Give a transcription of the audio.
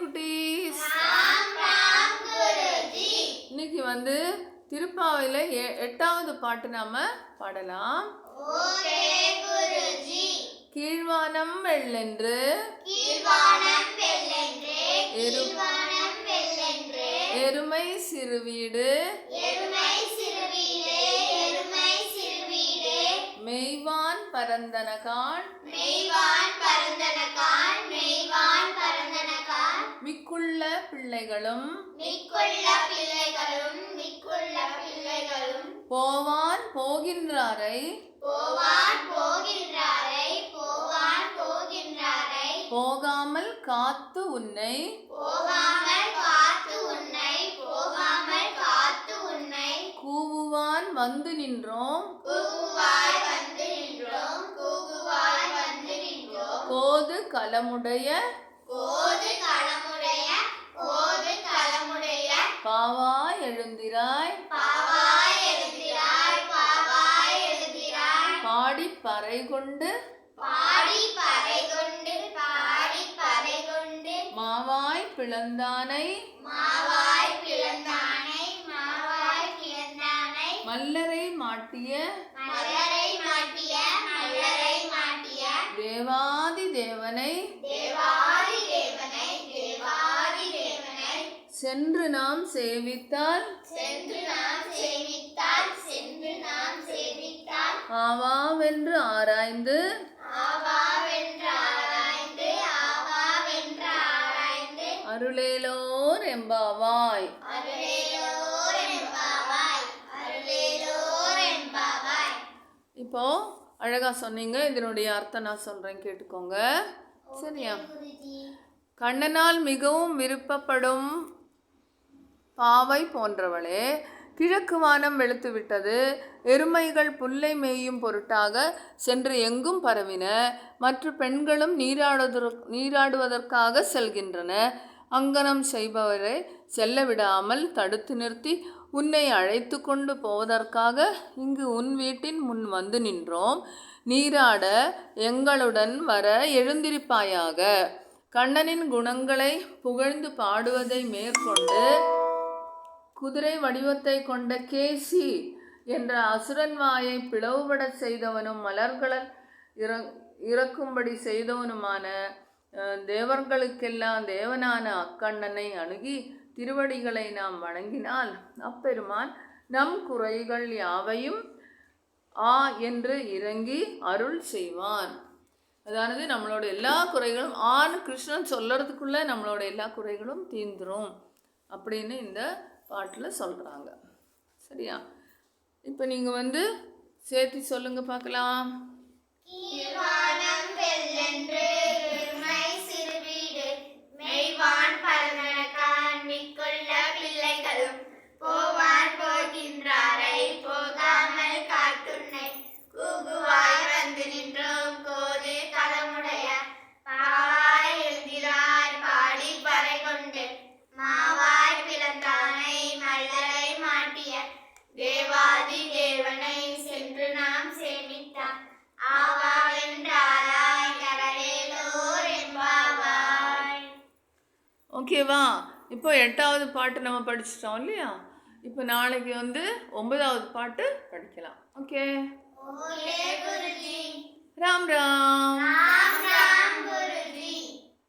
குட்டீஸ். இன்னைக்கு வந்து திருப்பாவையில் எட்டாவது பாட்டு நாம பாடலாம். கீழ்வானம் வெள்ளென்று. எரு எருமை சிறுவீடு. மெய்வான் பரந்தனகான். மிக்குள்ள பிள்ளைகளும் மிக்குள்ள பிள்ளைகளும் போவான் போகின்றாரை. போவான் போகின்றாரை போவான் போகின்றாரை. போகாமல் காத்து உன்னை. போகாமல் காத்து உன்னை போகாமல் காத்து உன்னை. கூவுவான் வந்து நின்றோம். கூகுவாய் வந்து நின்றோம் கூகுவாய் வந்து நின்றோம். கோது களமுடைய. பறை கொண்டு பாடி பறை கொண்டு பாடி பறை கொண்டு மாவாய் பிளந்தானை மாவாய் பிளந்தானை மாவாய் பிளந்தானை. மல்லரை மாட்டிய மலரை மாட்டிய மலரை மாட்டிய. தேவாதி தேவனை தேவாதி தேவனை தேவாதி தேவனை. சென்று நாம் சேவித்தால் சென்று நாம் சேவித்தால் சென்று நாம் சேவித்தால். ஆராய்ந்து ஆவாவென்று ஆராய்ந்து அருளேலோர் எம்பாவாய் இப்போ அழகா சொன்னீங்க இதனுடைய அர்த்தம் நான் சொல்றேன் கேட்டுக்கோங்க. சரியா? கண்ணனால் மிகவும் விருப்பப்படும் பாவை போன்றவளே கிழக்கு வானம் வெளுத்துவிட்டது. எருமைகள் புல்லை மேயும் பொருட்டாக சென்று எங்கும் பரவின. மற்ற பெண்களும் நீராடுவதற் நீராடுவதற்காக செல்கின்றன. அங்கனம் செய்பவரை செல்ல விடாமல் தடுத்து நிறுத்தி உன்னை அழைத்து கொண்டு போவதற்காக இங்கு உன் வீட்டின் முன் வந்து நின்றோம். நீராட எங்களுடன் வர எழுந்திருப்பாயாக. கண்ணனின் குணங்களை புகழ்ந்து பாடுவதை மேற்கொண்டு குதிரை வடிவத்தை கொண்ட கேசி என்ற அசுரன் வாயை பிளவுபடச் செய்தவனும் மலர்களால் இற இறக்கும்படி செய்தவனுமான தேவர்களுக்கெல்லாம் தேவனான அக்கண்ணனை அணுகி திருவடிகளை நாம் வணங்கினால் அப்பெருமான் நம் குறைகள் யாவையும் ஆ என்று இறங்கி அருள் செய்வான் அதாவது நம்மளோட எல்லா குறைகளும் ஆன்னு கிருஷ்ணன் சொல்லறதுக்குள்ள நம்மளோட எல்லா குறைகளும் தீந்துரும் அப்படின்னு இந்த பாட்டில் சொல்கிறாங்க சரியா? இப்போ நீங்கள் வந்து சேர்த்து சொல்லுங்கள் பார்க்கலாம். ஓகேவா இப்போ எட்டாவது பாட்டு நம்ம படிச்சிட்டோம் இல்லையா? இப்போ நாளைக்கு வந்து ஒன்பதாவது பாட்டு படிக்கலாம். ஓகே ராம். ராம்.